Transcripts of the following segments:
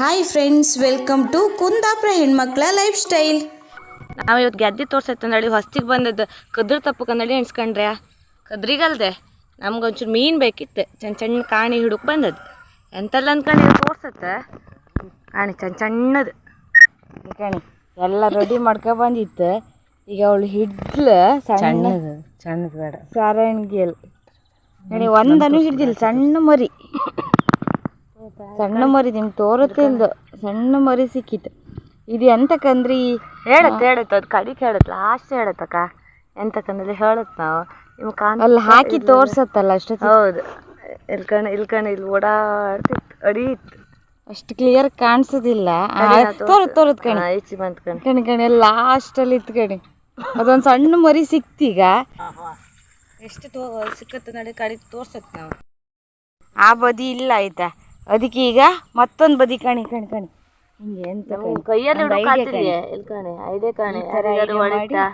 Hi friends welcome to Kundapura ಹೆಣ್ಮಕ್ಳ life style ನಾವು ಇವತ್ತು ಗೆದ್ದಿ ತೋರ್ಸೈತೆ ನಡಿ ಹೊಸ್ತಿಗೆ ಬಂದದ್ದು ಕದ್ರ ತಪ್ಪು ಕನ್ನಡಿ ಎಣಿಸ್ಕೊಂಡ್ರೆ. ಕದ್ರಿಗಲ್ದೆ ನಮ್ಗೆ ಒಂಚೂರು ಮೀನು ಬೇಕಿತ್ತು ಚೆನ್ನ ಚೆನ್ನ ಕಾಣಿ ಹಿಡುಕ್ ಬಂದದ್ದು. ಎಂತೆಲ್ಲ ಅಂದ್ಕೊಂಡು ತೋರ್ಸತ್ತೆ ಕಾಣಿ ಚೆನ್ನ ಸಣ್ಣದು ಕಾಣಿ ಎಲ್ಲ ರೆಡಿ ಮಾಡ್ಕೊ ಬಂದಿತ್ತು. ಈಗ ಅವಳು ಹಿಡ್ಲ ಸಣ್ಣದು ಸಣ್ಣದು ಬೇಡ. ಸಾರಾಯಣಗಿಯಲ್ಲಿ ನೋಡಿ ಒಂದನ್ನು ಹಿಡ್ದಿಲ್ಲ ಸಣ್ಣ ಮರಿ. ಸಣ್ಣ ಮರಿ ನಿಮ್ಗೆ ತೋರತ್ತೆ ಇಲ್ದು? ಸಣ್ಣ ಮರಿ ಸಿಕ್ಕಿತ್ತು ಇದು ಎಂತಕಂದ್ರಿ ಹೇಳತ್ತೆ ಹೇಳತ್ತೆ ಅದು ಕಡಿ ಕೇಳತ್ ಲಾಸ್ಟ್ ಹೇಳತ್ತಕ್ಕ? ಎಂತಕಂದ್ರೆ ಹೇಳತ್ ನಾವು? ನಿಮ್ ಕಾನ್ ಅಲ್ಲಿ ಹಾಕಿ ತೋರ್ಸತ್ತಲ್ಲ ಅಷ್ಟು ಹೌದು. ಇಲ್ಕಣ ಇಲ್ಕಣ ಇಲ್ಲಿ ಓಡಾಡ್ತಿತ್ತು ಅಡಿ ಇತ್ತು ಅಷ್ಟು ಕ್ಲಿಯರ್ ಕಾಣಿಸೋದಿಲ್ಲ. ತೋರತ್ ತೋರತ್ ಕಣಿ. ಈಚೆ ಬಂತ್ ಕಣಿ. ಕಣಿ ಕಣಿ ಲಾಸ್ಟಲ್ಲಿ ಇತ್ತು ಕಣಿ. ಅದೊಂದು ಸಣ್ಣ ಮರಿ ಸಿಕ್ತೀಗ? ಎಷ್ಟು ತೋ ಸಿಕ್ಕತ್ತೆ ನಡೆ ಕಡಿ ತೋರ್ಸತ್ ನಾವು. ಆ ಬದಿ ಇಲ್ಲ ಆಯ್ತಾ? ಅದಕ್ಕೆ ಈಗ ಮತ್ತೊಂದು ಬದಿ ಕಾಣಿ ಕಣಿ ಕಣಿ. ಹಿಂಗೆ ಎಂತ ಕೈಯಲ್ಲಿ ಕಾಣಿ. ಐಡಿಯಾ ಕಣಿ? ಹೊಡಿತಾ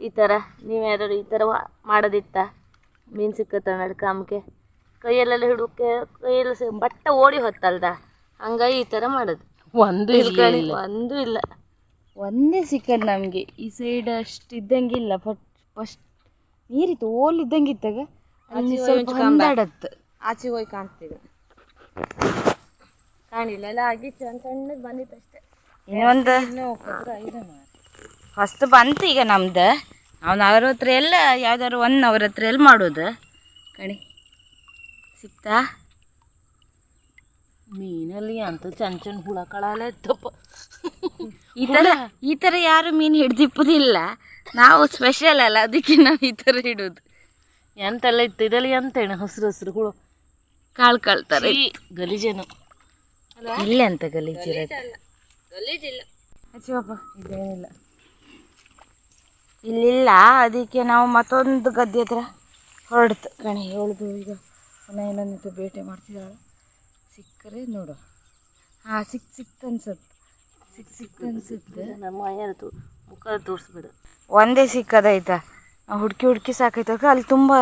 ಈ ಥರ ನೀವ್ಯಾರು ಈ ಥರ ಮಾಡೋದಿತ್ತ? ಮೀನ್ ಸಿಕ್ಕತ್ತ ನಡಿ ಕಾಮಕ್ಕೆ ಕೈಯಲ್ಲೆಲ್ಲ ಹಿಡುಕೆ ಕೈಯಲ್ಲಿ ಸಿ ಬಟ್ಟ ಓಡಿ ಹೊತ್ತಲ್ದ? ಹಂಗಾಗಿ ಈ ಥರ ಮಾಡೋದು. ಒಂದು ಇಲ್ಕಣಿ ಒಂದೂ ಇಲ್ಲ. ಒಂದೇ ಸಿಕ್ಕದ್ ನಮಗೆ. ಈ ಸೈಡ್ ಅಷ್ಟು ಇದ್ದಂಗಿಲ್ಲ. ಫಸ್ಟ್ ಫಸ್ಟ್ ನೀರಿತ್ತು ಓಲ್ ಇದ್ದಂಗಿತ್ತಾಗ ಅಲ್ಲಿ ಸ್ವಲ್ಪ ಹೊಂದಾಡತ್ತು ಆಚೆ ಹೋಗಿ ಕಾಣ್ತೀವಿ ಕಾಣಿಲ್ಲ. ಎಲ್ಲ ಆಗಿತ್ತು ಅಂತ ಸಣ್ಣದು ಬಂದಿತ್ತು ಅಷ್ಟೇ. ಇನ್ನೊಂದು? ಫಸ್ಟ್ ಬಂತು ಈಗ ನಮ್ದು. ಅವ್ನು ಅವ್ರ ಹತ್ರ ಎಲ್ಲ ಯಾವ್ದಾದ್ರು ಒನ್ ಅವ್ರ ಹತ್ರ ಎಲ್ಲಿ ಮಾಡೋದು. ಕಣಿ ಸಿಕ್ತಾ? ಮೀನಲ್ಲಿ ಅಂತ ಚಂದ ಚಂದ ಹುಳ ಕಳಲ್ಲ ಇತ್ತಪ್ಪ. ಈ ಥರ ಈ ಥರ ಯಾರು ಮೀನು ಹಿಡ್ದಿಪ್ಪುದಿಲ್ಲ. ನಾವು ಸ್ಪೆಷಲ್ ಅಲ್ಲ ಅದಕ್ಕೆ ನಾವು ಈ ಥರ ಹಿಡೋದು. ಎಂತೆಲ್ಲ ಇತ್ತು ಇದರಲ್ಲಿ ಎಂತೇಣ ಹಸಿರು ಹಸಿರು ಹುಳು. ಕಾಳು ಕಾಳ್ತಾರೆ. ಗಲೀಜೇನು. ಇಲ್ಲ ಅಂತ ಗಲೀಜಿರ ಇಲ್ಲ ಇದೇನಿಲ್ಲ. ಇಲ್ಲಿಲ್ಲ ಅದಕ್ಕೆ ನಾವು ಮತ್ತೊಂದು ಗದ್ದೆ ಹತ್ರ ಹೊರಡ್ತು. ಕಣಿ ಹೇಳ್ದು ಈಗ ಇನ್ನೊಂದು ಬೇಟೆ ಮಾಡ್ತಿದ್ದಾಳೆ. ಸಿಕ್ಕರೆ ನೋಡು. ಹಾಂ ಸಿಕ್ ಸಿಕ್ತು ಅನ್ಸತ್ತೆ. ಸಿಕ್ ಸಿಕ್ತು ಅನ್ಸುತ್ತೆ. ನಮ್ಮ ಅಯ್ಯನದು ಮುಖ ತೋರಿಸ್ಬಿಡು. ಒಂದೇ ಸಿಕ್ಕದೈತ ಹುಡುಕಿ ಹುಡುಕಿ ಸಾಕೈತ ಅಲ್ಲಿ ತುಂಬ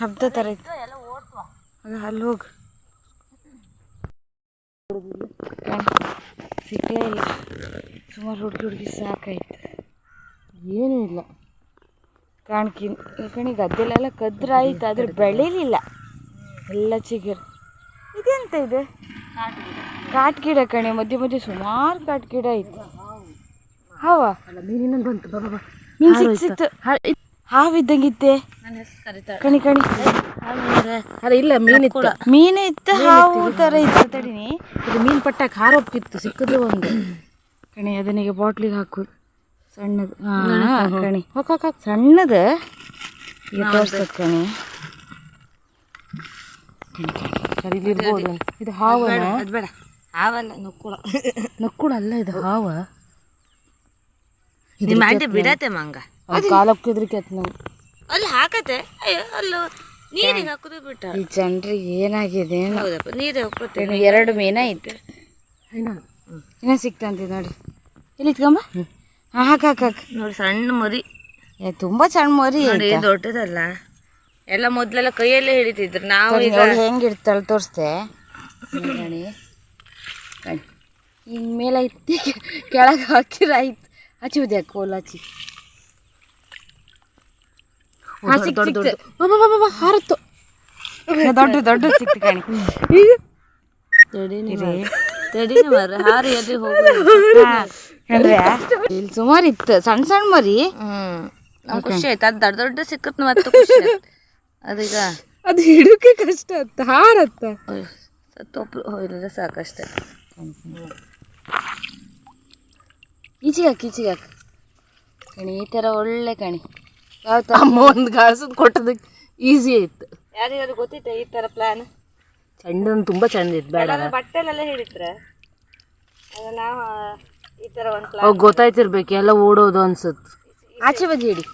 ಶಬ್ದ ಥರ ಇತ್ತು. ಅಲ್ಲಿ ಹೋಗು. ಸಿಕ್ಕೇ ಇಲ್ಲ ಸುಮಾರು ಹುಡುಗಿ ಹುಡುಗಿ ಸಾಕಾಯ್ತು. ಏನೂ ಇಲ್ಲ. ಕಾಣ್ಕಿ ಕಣಿ ಗದ್ದೆಲೆಲ್ಲ ಕದ್ರಾಯ್ತು ಆದ್ರೆ ಬೆಳೀಲಿಲ್ಲ. ಎಲ್ಲ ಚಿಗುರು. ಇದೆಂತ ಇದೆ? ಕಾಟ್ ಗಿಡ ಕಣೆ ಮಧ್ಯೆ ಮಧ್ಯೆ ಸುಮಾರು ಕಾಟ್ ಗಿಡ ಐತೆ ಹಾವಾ ಮೀನಿನೊಂದು ಬಂತು. ಬಾಬಾ ಸಿಕ್ತು. ಹಾವಿದ್ದಂಗಿತ್ತೆ ಕಣಿ ಕಣಿ. ಅಲ್ಲ ಇಲ್ಲ ಮೀನಿತ್ತು ಮೀನು ಇತ್ತು ಹಾವು ತರ ಇತ್ತು ತಡಿನಿ. ಇದು ಮೀನು ಪಟ್ಟಕ್ಕೆ ಹಾರೋಗ್ತಿತ್ತು ಸಿಕ್ಕಿದ್ರು ಒಂದು. ಕಣಿ ಅದನಿಗೆ ಬಾಟ್ಲಿಗೆ ಹಾಕು. ಸಣ್ಣದು. ಹಾಂ ಕಣಿ. ಸಣ್ಣದು. ಈಗ ತೋರ್ಸಕ್ ಕಣಿ. ಕರೀಲಿರ್ಬೋದು ಇದು ಹಾವು ಬೇಡ ಹಾವಲ್ಲ ನಕ್ಕುಳ. ನಕ್ಕುಳ ಅಲ್ಲ ಇದು ಹಾವ. ಇದು ಮಾಡಿ ಬಿಡತ್ತೆ ಮಂಗ. ಕಾಲಕ್ಕೆ ಹೆದ್ರಿಕೆ ಆಯ್ತು ನಾವು ಅಲ್ಲಿ ಹಾಕತ್ತೆ. ಅಯ್ಯೋ ಅಲ್ಲೂ ನೀರಿಗೆ ಹಾಕುದು ಬಿಟ್ಟ. ಈ ಜನರಿಗೆ ಏನಾಗಿದೆ ಹೌದಪ್ಪ ನೀರು ಹಾಕೋತೇನೆ ಎರಡು ಮೀನ ಐತೆ. ಇನ್ನ? ಸಿಕ್ತಂತೆ ನೋಡಿ. ಇಲ್ಲಿ ಇತ್ಕೊಂಬ. ಹಾಂ ಹಾಕ ಹಾಕ ನೋಡಿ ಸಣ್ಣ ಮರಿ. ಏ ತುಂಬ ಸಣ್ಣ ಮರಿ ನೋಡಿ ದೊಡ್ಡದಲ್ಲ. ಎಲ್ಲ ಮೊದಲೆಲ್ಲ ಕೈಯಲ್ಲೇ ಹಿಡಿತಿದ್ರು. ನಾವು ಈಗ ಹೆಂಗೆ ಇಡ್ತಾಳೆ ತೋರಿಸ್ದೆ. ಕಣಿ ಹಿಂಗೆ ಮೇಲೆ ಐತಿ. ಕೆಳಗೆ ಹಾಕಿರ ಆಯ್ತು ಹಚ್ಚುವುದೇ ಕೋಲ್ ಹಚ್ಚಿ. ಸಿಕ್ ಸಿಕ್ತು ಹಾರತ್ತು. ದೊಡ್ಡ ದೊಡ್ಡ ಸಿಕ್ತು ಕಣಿ. ಇಲ್ಲಿ ಸುಮಾರು ಇತ್ತು. ಸಣ್ಣ ಸಣ್ಣ ಮರಿ. ಹ್ಮ್. ನಮ್ಗೆ ಖುಷಿ ಆಯ್ತು. ಅದ್ ದೊಡ್ಡ ದೊಡ್ಡ ಸಿಕ್ಕತ್ ಮತ್ತೆ ಖುಷಿ ಅದೀಗ? ಅದು ಹಿಡೋಕೆ ಕಷ್ಟ ಅತ್ತ ಹಾರತ್ತ. ಸತ್ತೊಬ್ರು ಹೋಗಿದ್ರೆ ಸಾಕಷ್ಟ ಈಚಿಗೆ ಹಾಕಿ ಈಚಿಗೆ ಹಾಕಿ ಕಣಿ ಈ ಥರ ಒಳ್ಳೆ ಕಣಿ. ಅಮ್ಮ ಒಂದು ಗಾಸದ್ ಕೊಟ್ಟದಕ್ಕೆ ಈಸಿ ಆಯ್ತು. ಯಾರಿಗಾದ್ರು ಗೊತ್ತಿತ್ತ ಈ ಥರ ಪ್ಲಾನ್ ಚಂದ ತುಂಬ ಚಂದ ಇತ್ತು ಬೇಡ. ಬಟ್ಟೆಲೆಲ್ಲ ಅದು ನಾವು ಈ ಥರ ಒಂದು ಅವಾಗ ಗೊತ್ತಾಯ್ತಿರ್ಬೇಕು ಎಲ್ಲ ಓಡೋದು ಅನ್ಸುತ್ತೆ. ಆಚೆ ಬದಿ ಹೇಳಿ.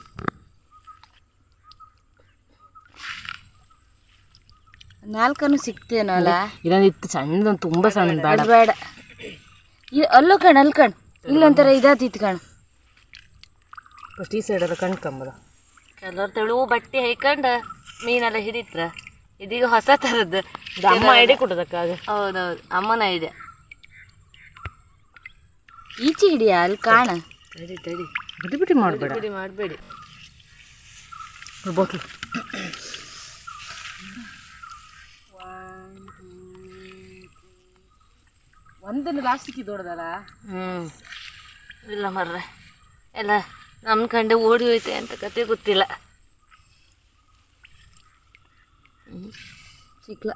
ನಾಲ್ಕನು ಸಿಕ್ತೇನಲ್ಲ ಇದೊಂದು ಇತ್ತು ಸಣ್ಣದು ತುಂಬ ಸಣ್ಣ ಬೇಡ ಬೇಡ. ಅಲ್ಲೋ ಕಣ್ ಅಲ್ಲಿ ಕಣ್. ಇಲ್ಲೊಂಥರ ಇದಾತಿತ್ತು ಕಣ್. ಫಸ್ಟ್ ಈ ಸೈಡ್ ಕಣ್ಕಂಬದ ಕೆಲವ್ರು ತೆಳುವು ಬಟ್ಟೆ ಹೈಕಂಡ ಮೀನೆಲ್ಲ ಹಿಡಿತ್ರ. ಇದೀಗ ಹೊಸ ಥರದ್ದು ಅಮ್ಮ ಐಡಿಯಾ ಕೊಡೋದಕ್ಕಾಗ. ಹೌದೌದು ಅಮ್ಮನ ಐಡಿಯಾ ಈಚೆ ಹಿಡಿಯ ಅಲ್ಲಿ ಕಾಣ? ತಡಿ ತಡಿ. ಬಿಡಿ ಬಿಡಿ ಮಾಡಬೇಡ. ಬಿಡಿ ಮಾಡಬೇಡಿ. ಬಾಟ್ಲು ಒಂದನ್ನು ಲಾಸ್ಟಿಗೆ ದೊಡ್ಡದಲ್ಲ? ಹ್ಞೂ ಇಲ್ಲ ಮರ್ರೆ. ಎಲ್ಲ ನಮ್ಮ ಕಂಡೆ ಓಡಿ ಹೋಯ್ತೆ ಅಂತ ಕತೆ ಗೊತ್ತಿಲ್ಲ. ಸಿಕ್ಲ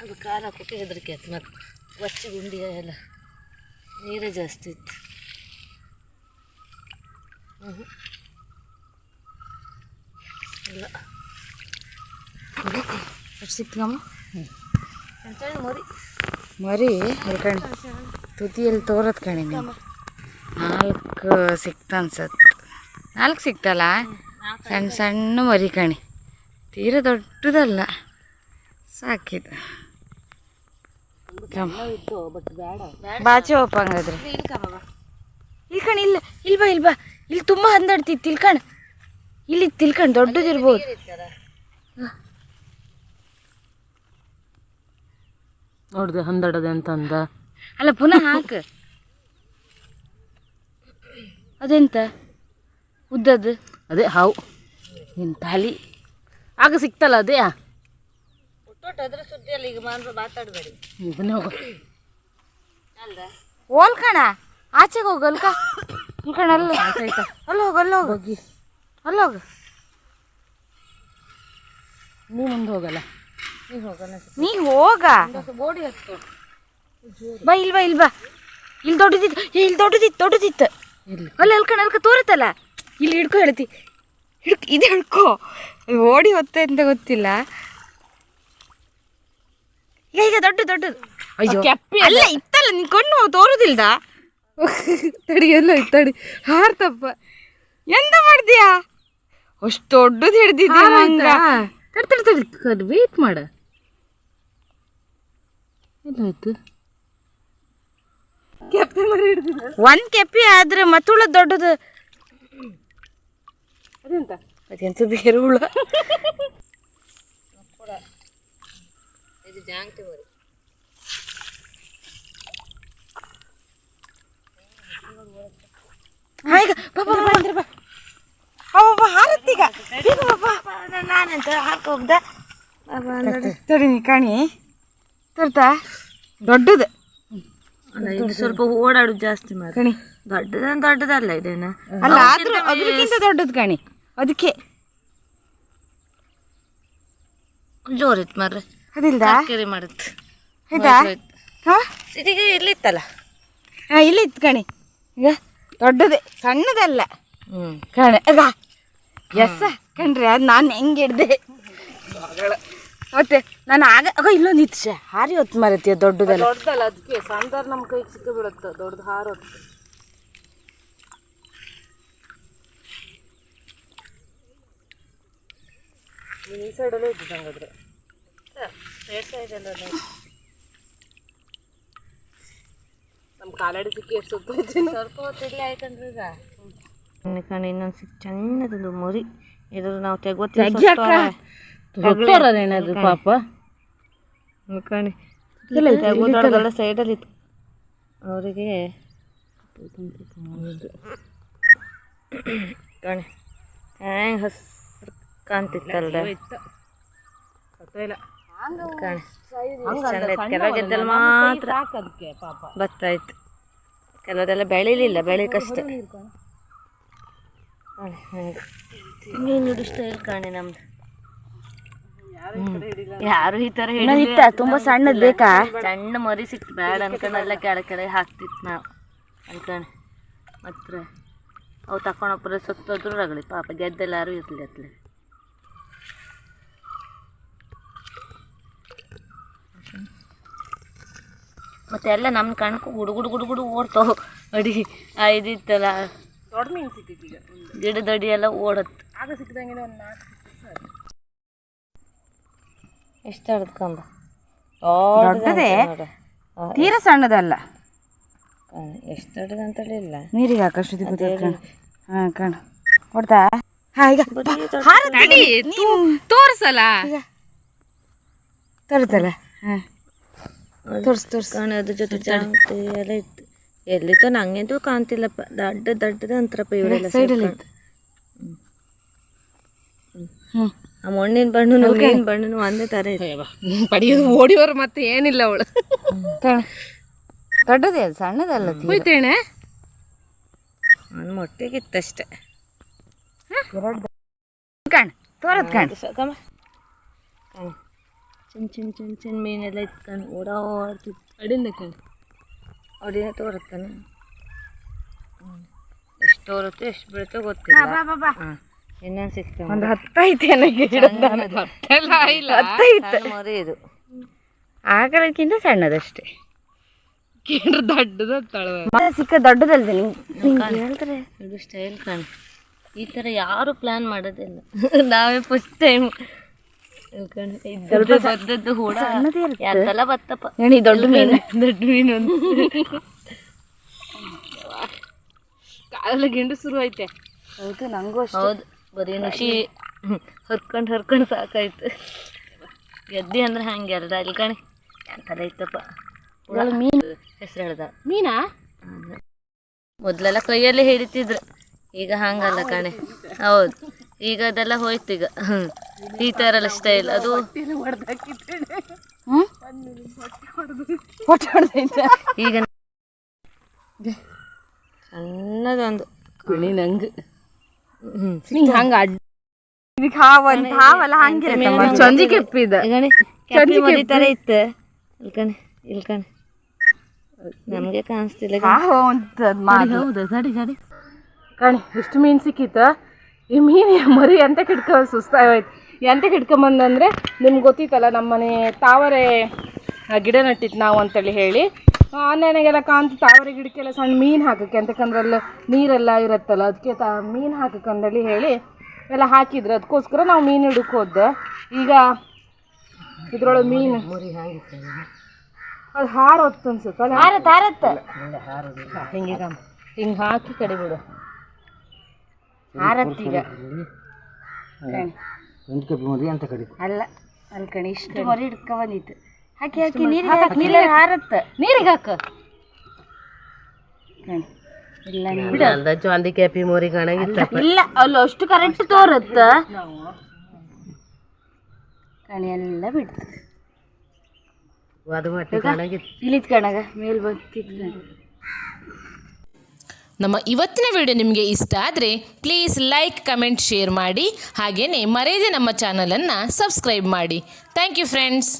ಅದು ಕಾಲ ಹಾಕೋಕೆ ಹೆದರಿಕೆ ಆಯ್ತು ಮತ್ತು. ಬಚ್ಚಿ ಗುಂಡಿ ಎಲ್ಲ ನೀರೇ ಜಾಸ್ತಿ ಇತ್ತು. ಹ್ಞೂ ಇಲ್ಲ. ಸಿಕ್ಲಮ್ಮ ಅಂತೇಳಿ ಮರಿ. ಮರಿ ತುದಿಯಲ್ಲಿ ತೋರತ್ ಕಣಿ ನಾಲ್ಕು ಸಿಕ್ತ ಅನ್ಸತ್. ನಾಲ್ಕು ಸಿಕ್ತಲ್ಲ? ಸಣ್ಣ ಸಣ್ಣ ಮರಿ ಕಣಿ. ತೀರ ದೊಡ್ಡದಲ್ಲ. ಸಾಕಿದ. ಬಾಚಿ ಒಪ್ಪಂಗಾದ್ರೆ ಹಂಗಾದ್ರೆ ಇಲ್ಲಿ ಕಣ ಇಲ್ಲ ಇಲ್ಬ ಬಾ ಇಲ್ಲಿ ಬಾ. ಇಲ್ಲಿ ತುಂಬ ಹಂದಾಡ್ತಿ ತಿಳ್ಕಣ ಇಲ್ಲಿ ತಿಳ್ಕಣ ದೊಡ್ಡದಿರ್ಬೋದು. ನೋಡ್ದೆ ಹಂದಾಡದೆ ಅಂತ ಅಂದ. ಅಲ್ಲ ಪುನಃ ಹಾಕ. ಅದೆಂತ? ಉದ್ದದ ಅದೇ ಹಾವು. ನಿನ್ನ ತಾಲಿ. ಆಗ ಸಿಕ್ತಲ್ಲ ಅದೇ? ಅದ್ರ ಸುದ್ದಿಯಲ್ಲಿ ಈಗ ಮಾತಾಡಬೇಡಿ. ಬನ್ನಿ ಹೋಗು. ಓಲ್ ಕಣ. ಆಚೆಗೆ ಹೋಗು ಅಲ್ಕ. ಅಲ್ಕಣ ಕಣ ಅಲ್ಲ ಅಲ್ಲ ಹೋಗು ಅಲ್ಲ ಹೋಗು. ಅಲ್ಲ ಹೋಗು. ನೀ ಮುಂದೆ ಹೋಗಲ್ಲ. ನೀ ಹೋಗ. ಬೋಡಿ ಹತ್ತು ಬಾ ಇಲ್ವಾ ಬಾ ಇಲ್ಲಿ ದೊಡ್ಡದಿತ್ತು ಇಲ್ಲಿ ದೊಡ್ಡದಿತ್ತು ದೊಡ್ಡದಿತ್ತು ಅಲ್ಲ ಅಲ್ಕಣ ಅಲ್ಕ ತೋರುತ್ತಲ್ಲ? ಇಲ್ಲಿ ಹಿಡ್ಕೊ ಹೇಳ್ತಿ. ಹಿಡ್ಕ ಇದು ಹಿಡ್ಕೊ. ಓಡಿ ಹೊತ್ತೆ ಅಂತ ಗೊತ್ತಿಲ್ಲ. ಈಗ ದೊಡ್ಡ ದೊಡ್ಡದು. ಅಯ್ಯೋ. ಕೆಪ್ಪಿ ಅಲ್ಲ ಇತ್ತಲ್ಲ ನಿನ್ ಕಣ್ಣು ತೋರುದಿಲ್ದ? ತಡಿ ಎಲ್ಲ ತಡಿ. ಹಾರ್ತಪ್ಪ. ಎಂತ ಮಾಡ್ತೀಯಾ? ಅಷ್ಟು ದೊಡ್ಡದು ಹಿಡ್ದಿದ್ಯಾ ನಂಗ ತಡಿ ತಡಿ ತಡಿ ವೇಟ್ ಮಾಡ. ಎಲ್ಲಾಯ್ತು ಒಂದ್ ಕೆಪ್ಪಿ ಆದ್ರೆ ಮತ್ತುಳ ದೊಡ್ಡದು. ಅದೆಂತ? ಅದೆಂತ ಬೇರೆ ಹುಳ? ಇದು ಜಾಂಗ್ತಿ ಮರಿ ಈಗ ಬಾ ಅವ ಹಾರತ್ತೀಗ ಈಗ. ನಾ- ನಾನೆಂತ ಹಾಕ ಹೋಗ್ದ. ತಡಿ ನೀ ಕಾಣಿ. ತರ್ತಾ? ದೊಡ್ಡದು. ಅಲ್ಲ ಇದು ಸ್ವಲ್ಪ ಓಡಾಡುದು ಜಾಸ್ತಿ ಮಾಡಿ ಕಣಿ. ದೊಡ್ಡದ ದೊಡ್ಡದಲ್ಲ ಇದೇನ? ಅಲ್ಲ ಆದ್ರೂ ಅದಕ್ಕಿಂತ ದೊಡ್ಡದು ಕಣಿ. ಅದಕ್ಕೆ. ಜೋರಿತ್ತು ಮರ್ರೆ. ಅದಿಲ್ದ? ಕೆರೆ ಮಾಡುತ್ತೆ. ಆಯ್ತಾ? ಹಾ? ಇದೀಗ ಇಲ್ಲಿತ್ತಲ್ಲ? ಹಾ ಇಲ್ಲಿ ಇತ್ತು ಕಣಿ. ಈಗ ದೊಡ್ಡದೇ ಸಣ್ಣದಲ್ಲ. ಹ್ಮ್. ಕಣ ಅದ. ಎಸ್ ಕಣ್ರಿ ಅದು ನಾನು ಹೆಂಗೆ ಹಿಡ್ದೆ? ಮತ್ತೆ ನಾನು ಆಗ ಆಗ ಇಲ್ಲೊಂದು ಇತ್ತು ಹಾರಿ ಹೊತ್ತು ಮರತ್ತೀಯ ದೊಡ್ಡದಲ್ಲ. ದೊಡ್ಡದಲ್ಲ ಅದಕ್ಕೆ ಸಣ್ಣದಾರ ನಮ್ಮ ಕೈಗೆ ಸಿಕ್ಕ ಬಿಡುತ್ತೆ ದೊಡ್ಡದು ಹಾರೋದು ಈ ಸೈಡಲ್ಲೇ ಇದ್ದು ಹಂಗಾದ್ರೆ. ಸೈಡ್ ಸೈಡಲ್ಲ ನಮ್ಮ ಕಾಲಾಡಿ ಸಿಕ್ಕಿ ಎಷ್ಟು ಸ್ವಲ್ಪ ಸ್ವಲ್ಪ ಹೊತ್ತಿರ್ಲಿ ಆಯ್ತಂದ್ರೆ ಈಗ. ಕಣ ಇನ್ನೊಂದು ಸಿಕ್ ಚೆನ್ನದೊಂದು ಮರಿ. ಇದ್ರ ನಾವು ತೆಗೋತೀವಿ ಪಾಪ? ಕಣಿ. ತೆಗೋದೊಳಗೆಲ್ಲ ಸೈಡಲ್ಲಿ ಇತ್ತು. ಅವರಿಗೆ ಕಣೆ. ಹೆಂಗೆ ಹಸ್ರು ಕಾಣ್ತಿತ್ತಲ್ದ ಕಣಿ. ಚಂದ ಇತ್ತು. ಕೆಲವು ಮಾತ್ರ ಬತ್ತಾಯ್ತು. ಕೆಲವದೆಲ್ಲ ಬೆಳಿಲಿಲ್ಲ ಬೆಳಿಕಷ್ಟೇ. ಮೀನು ಹಿಡಿದು ಸ್ಟೈಲ್ ಕಾಣಿ ನಮ್ದು. ಯಾರು ಈ ತರ ಇತ್ತ ತುಂಬಾ ಸಣ್ಣ ಬೇಕಾ? ಸಣ್ಣ ಮರಿ ಸಿಕ್ತು ಬೇಡ ಅನ್ಕೊಂಡು ಎಲ್ಲ ಕೆಳ ಕೆಳಗೆ ಹಾಕ್ತಿತ್ತು ನಾವು. ಅನ್ಕೊಂಡು ಮತ್ತೆ ಅವು ತಕೊಂಡೊಬ್ಬರ ಸತ್ತೋದ್ರು ರಗಳಿ ಪಾಪ ಗೆದ್ದೆಲ್ಲಾರು ಇರ್ಲಿ ಅತ್ಲೆ. ಮತ್ತೆ ಎಲ್ಲ ನಮ್ಮ ಕಣ್ಕು ಗುಡು ಗುಡು ಗುಡು ಗುಡು ಓಡ್ತಾವ. ಅಡಿ ಇದಿತ್ತಲ್ಲ ದೊಡ್ಡ ಮೀನು ಸಿಕ್ಕಿದ್ದೀಗ ಗಿಡದಡಿ ಎಲ್ಲ ಓಡತ್ತು. ಆಗ ಸಿಕ್ಕಿದಂಗೆ ಒಂದು ಎಷ್ಟು ಹಿಡ್ಕೊಂಬ ದೊಡ್ಡದೇ ತೀರ ಸಣ್ಣದಲ್ಲ? ಎಷ್ಟು ಅಂತ ಇಲ್ಲ. ನೀರಿಗೆ ಹಾಕಷ್ಟು ಹಾ ಕಣ. ಕೊಡ್ತಾ? ಹಾ ಈಗ ತೋರಿಸಲ್ಲ? ತರುತ್ತಲ್ಲ? ಹಾ. ತೋರ್ಸ್ ತೋರ್ಸ್. ಕಾಣೆ ಅದ್ರ ಜೊತೆ ಜಾಂತಿ ಎಲ್ಲ ಇತ್ತು. ಎಲ್ಲಿತ್ತು ನಂಗೆಂತೂ ಕಾಣ್ತಿಲ್ಲಪ್ಪ. ದಡ್ಡ ದೊಡ್ಡದ ಅಂತಾರಪ್ಪ ಇವರೆಲ್ಲ ಸೈಡಲ್ಲಿ ಇತ್ತು. ಹ್ಞೂ ಆ ಮಣ್ಣಿನ ಬಣ್ಣನು ಮಣ್ಣಿನ ಬಣ್ಣನು ಒಂದೇ ತರ ಇದೆ. ಪಡಿಯೋದು ಓಡಿಯೋರು ಮತ್ತೆ ಏನಿಲ್ಲ ಅವಳು. ಕಾಣ ದೊಡ್ಡದೇ ಅದು ಸಣ್ಣದಲ್ಲ ಕುಯ್ತೇಣೆ ಹೋಯ್ತೇನೆ. ಒಂದು ಕಾಣ ಕಾಣ್ ತೋರದ್ ಕಾಣ. ಸಾಕಮ್ಮ. ಚಿನ್ ಚಿನ್ ಚಿನ್ ಚಿನ್ ಮೀನೆಲ್ಲ ಇತ್ತು ಕಣ್ ಓಡಾಡ್ತಿತ್ತು. ಅಡಿಂದ ಕಣ್. ಅಡಿನ ತೋರುತ್ತಾನೆ ಎಷ್ಟು ತೋರುತ್ತೆ ಎಷ್ಟು ಬೀಳುತ್ತೆ ಗೊತ್ತಿಲ್ಲ. ಹಾಂ. ಇನ್ನೊಂದು ಸಿಕ್ತ ಒಂದು ಹತ್ತೈತೆ ನನಗೆ ಹತ್ತೈತೆ. ಮರಿ ಇದು. ಆಗಲಕ್ಕಿಂತ ಸಣ್ಣದಷ್ಟೇ. ದೊಡ್ಡದ ಸಿಕ್ಕ ದೊಡ್ಡದಲ್ದೆ ನಿಂಗೆ ಹೇಳ್ತಾರೆ? ಇದು ಸ್ಟೈಲ್ ಕಾಣ್. ಈ ಥರ ಯಾರು ಪ್ಲಾನ್ ಮಾಡೋದಿಲ್ಲ. ನಾವೇ ಫಸ್ಟ್ ಟೈಮ್ ಇರುತ್ತೆ. ಯಾತಲ್ಲ ಬತ್ತಪ್ಪ. ದೊಡ್ಡ ಮೀನು? ದೊಡ್ಡ ಮೀನು ಕಾಲ ಗಿಂಡು ಶುರು ಐತೆ. ಹೌದು ನಂಗೂ ಅಷ್ಟೇ. ಹೌದು. ಬರೀ ನುಷಿ ಹರ್ಕೊಂಡು ಹರ್ಕೊಂಡು ಸಾಕಾಯ್ತು. ಗೆದ್ದಿ ಅಂದ್ರೆ ಹಂಗೆ ಅಲ್ದ ಅಲ್ಲಿ ಕಣೆ. ಎಂತಲ್ಲ ಐತಪ್ಪ ಮೀನು ಹೆಸರು ಹೇಳ್ದ. ಮೀನಾ? ಮೊದಲೆಲ್ಲ ಕೈಯಲ್ಲಿ ಹಿಡಿತಿದ್ರು. ಈಗ ಹಂಗಲ್ಲ ಕಣೆ. ಹೌದು. ಈಗ ಅದೆಲ್ಲ ಹೋಯ್ತು ಈಗ. ಹ್ಮ್. ಈ ಥರ ಎಲ್ಲ ಸ್ಟೈಲ್ ಅದು ಈಗ ಸಣ್ಣದೊಂದು. ಕಣಿ ನಂಗೆ. ಹಂಗ ಹಂಗೆ ಅಡ್ಡ ಇದಕ್ಕೆ ಹಾವನ್ ಹಾವಲ್ಲ ಹಂಗಿರತ್ತೆ ಚಂಜಿ ಕೆಪ್ಪಿದ ಕಣೆ. ಕ್ಯಾಪಿ ಮರಿ ಥರ ಇತ್ತು. ಸುಸ್ತ ಕಣೆ ಇಲ್ಲಿ ಕಣೆ. ನಮಗೆ ಕಾಣಿಸ್ತಿಲ್ಲ ಕಣೆ. ಹಾವು ಅಂತ ಹೌದು ಕಣಿ ಇಷ್ಟು ಮೀನು ಸಿಕ್ಕಿತ್ತ. ಈ ಮೀನು ಮರಿ ಎಂತ ಕಿಡ್ಕ ಸುಸ್ತಾಗೋಯ್ತು. ಎಂತ ಕಿಡ್ಕೊಂಬಂದಂದ್ರೆ ನಿಮ್ಗೆ ಗೊತ್ತಿತ್ತಲ್ಲ ನಮ್ಮನೆ ತಾವರೆ ಗಿಡ ನಟ್ಟಿತ್ತು ನಾವು ಅಂತೇಳಿ ಹೇಳಿ. ಆನ್ಲೈನಾಗೆಲ್ಲ ಕಾಂತ ತಾವರೆ ಗಿಡಕ್ಕೆಲ್ಲ ಸಣ್ಣ ಮೀನು ಹಾಕಕ್ಕೆ ಅಂತಕಂದ್ರೆ ಅಲ್ಲಿ ನೀರೆಲ್ಲ ಇರುತ್ತಲ್ಲ ಅದಕ್ಕೆ ತಾ ಮೀನು ಹಾಕಕ್ಕೆ ಅಂದೇಳಿ ಹೇಳಿ ಎಲ್ಲ ಹಾಕಿದ್ರು. ಅದಕ್ಕೋಸ್ಕರ ನಾವು ಮೀನು ಹಿಡಕ್ಕೆ ಹೋದ್ದು. ಈಗ ಇದ್ರೊಳಗೆ ಮೀನು ಅದು ಹಾರೋತ್ತು ಅನ್ಸುತ್ತೆ. ಅದು ಹಾರತ್ ಹಾರತ್ತ ಹಿಂಗೀಗ ಹಿಂಗೆ ಹಾಕಿ ಕಡಿಬಿಡು. ಹಾರತ್ತೆ ಈಗ. ಕಡಿ ಅಲ್ಲ ಅಲ್ಲಿ ಕಣಿ ಇಷ್ಟು ಮರಿ ಹಿಡ್ಕೊ ಬಂದಿತ್ತು. ಹಾಕಿ ಹಾಕಿ ನೀರಿಗೆ ಹಾಕಿ ನೀರಿಗೆ ಹಾರತ್ತ. ನೀರಿಗೆ ಹಾಕ. ಇಲ್ಲ ಇಲ್ಲ ನೀರು ಚಾಂದಿ ಕ್ಯಾಪಿ ಮೋರಿ ಕಾಣಂಗಿಲ್ಲ ಇಲ್ಲ ಅಲ್ಲಿ ಅಷ್ಟು ಕರೆಕ್ಟ್ ತೋರತ್ತ. ಕಣಿ ಎಲ್ಲ ಬಿಡ್ತು ಅದು ಮಟ್ಟ ಕಾಣಾಗಿತ್ತು ಇಲ್ಲಿತ್ ಕಣಗ ಮೇಲ್ ಬಂತಿತ್ತು ನಮ್ಮ ಇವತ್ತಿನ ವಿಡಿಯೋ ನಿಮಗೆ ಇಷ್ಟ ಆದರೆ ಪ್ಲೀಸ್ ಲೈಕ್ ಕಮೆಂಟ್ ಶೇರ್ ಮಾಡಿ. ಹಾಗೆಯೇ ಮರೆಯದೆ ನಮ್ಮ ಚಾನಲನ್ನು ಸಬ್ಸ್ಕ್ರೈಬ್ ಮಾಡಿ. Thank you friends